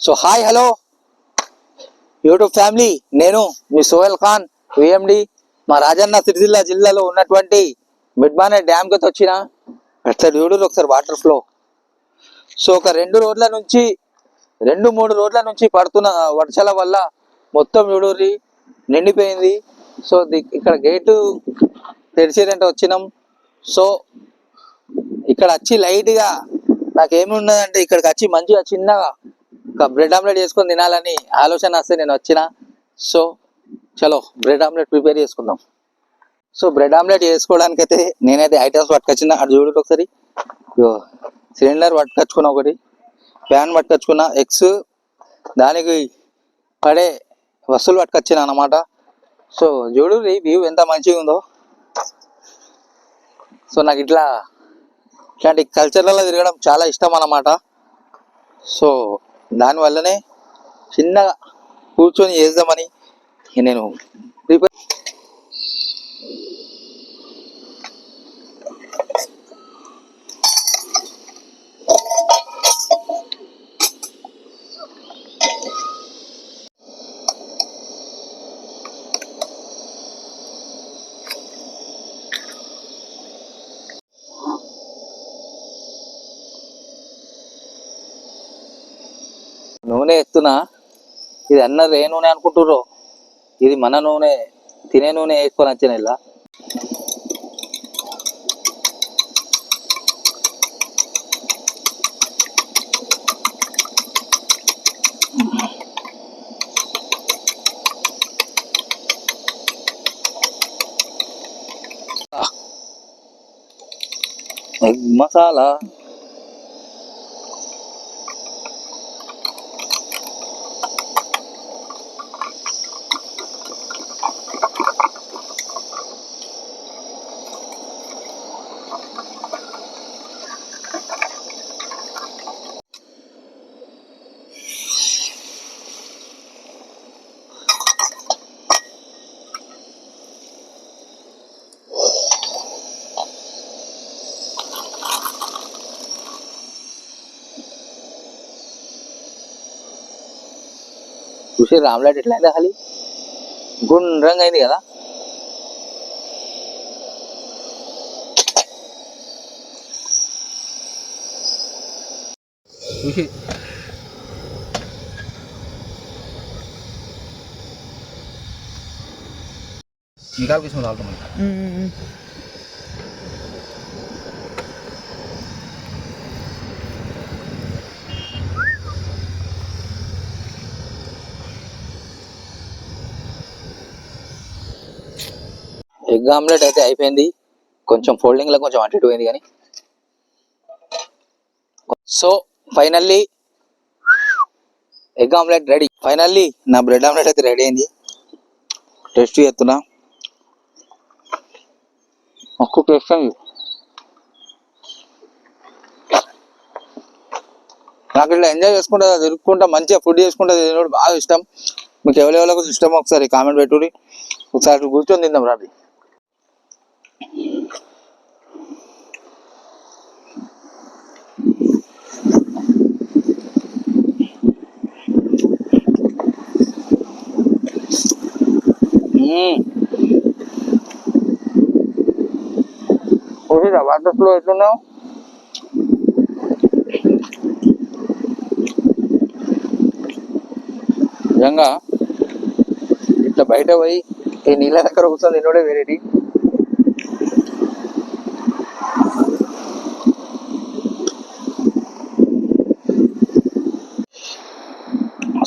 So hi hello YouTube family నేను మీ Sohel Khan VMD మా రాజన్న సిరిజిల్లా జిల్లాలో ఉన్నటువంటి మిడ్బానే డ్యామ్కి వచ్చిన ఒకసారి చూడు ఒకసారి వాటర్ ఫ్లో. సో ఒక రెండు రోడ్ల నుంచి రెండు మూడు రోడ్ల నుంచి పడుతున్న వర్షాల వల్ల మొత్తం చూడూరి నిండిపోయింది. సో ది- ఇక్కడ గేటు తెరిచేదంటే వచ్చినాం. సో ఇక్కడ వచ్చి లైట్గా నాకేమి ఉన్నదంటే ఇక్కడికి వచ్చి మంచిగా చిన్నగా ఒక బ్రెడ్ ఆమ్లెట్ చేసుకొని తినాలని ఆలోచన వస్తే నేను వచ్చిన. సో చలో బ్రెడ్ ఆమ్లెట్ ప్రిపేర్ చేసుకుందాం. సో బ్రెడ్ ఆమ్లెట్ చేసుకోవడానికి అయితే నేనైతే ఐటమ్స్ పట్టుకొచ్చిన. అటు చూడు ఒకసారి. సిలిండర్ పట్టుకొచ్చుకున్నా ఒకటి ప్యాన్ పట్టుకొచ్చుకున్నా ఎగ్స్ దానికి పడే వస్తువులు పట్టుకొచ్చిన అన్నమాట. సో చూడు వ్యూ ఎంత మంచిగా ఉందో. సో నాకు ఇట్లా ఇట్లాంటి కల్చర్లలో తిరగడం చాలా ఇష్టం అన్నమాట. సో దానివల్లనే చిన్నగా కూర్చొని చేద్దామని నేను నూనె ఎత్తునా? ఇది అన్నది ఏ నూనె అనుకుంటుర్రో? ఇది మన నూనె తినే నూనె వేసుకొని వచ్చిన ఇలా మసాలా? చూసి రామ్లైట్ ఎట్లా అయిందా ఖాళీ గుండ్రంగా అయింది కదా ఇంకా తీసుకుని ఎగ్ ఆమ్లెట్ అయితే అయిపోయింది. కొంచెం ఫోల్డింగ్లో కొంచెం అటు ఇటు పోయింది కానీ. So finally egg omelette ready. Finally నా బ్రెడ్ ఆమ్లెట్ అయితే రెడీ అయింది. టేస్ట్ చేస్తున్నా. ఒక్క టేస్ట్ అయింది. నాకు ఇట్లా ఎంజాయ్ చేసుకుంటా తిరుక్కుంటా మంచిగా ఫుడ్ చేసుకుంటా తినడం బాగా ఇష్టం. మీకు ఎవరెవరికి ఇష్టం ఒకసారి కామెంట్ పెట్టుర్రి. ఒకసారి కూర్చొని తిందాం రాది వాటర్ ఫ్లో ఎట్లున్నావు నిజంగా ఇట్లా బయట పోయి ఈ నీళ్ళ దగ్గర కూర్చొని తినడే వేరేటి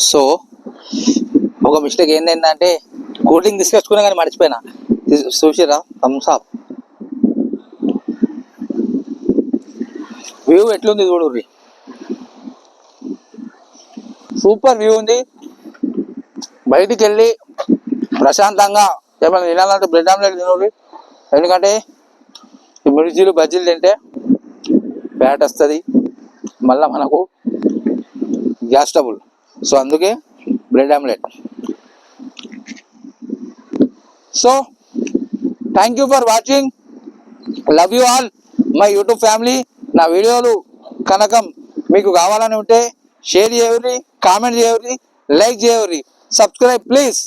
సో ఒక మిస్టేక్ ఏంటంటే కూల్ డ్రింక్ తీసుకొచ్చుకున్నా కానీ మర్చిపోయినా. తీసు- చూసిరా అప్ వ్యూ ఎట్లుంది చూడుర్రి? సూపర్ వ్యూ ఉంది. బయటికి వెళ్ళి ప్రశాంతంగా ఏమైనా తినాలంటే బ్రెడ్ ఆమ్లెట్ తినరు ఎందుకంటే ఈ మిర్చీలు బజ్జీలు తింటే ఫ్యాట్ వస్తుంది. మళ్ళీ మనకు గ్యాస్ ట్రబుల్ సో అందుకే bread omelette so thank you for watching love you all my YouTube family నా వీడియోలు కనకం మీకు కావాలని ఉంటే షేర్ చేయవరి కామెంట్ చేయవరి లైక్ చేయవరి. Subscribe please